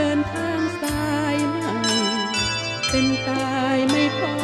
เดินทางสายใหม่เป็นตายไม่พอ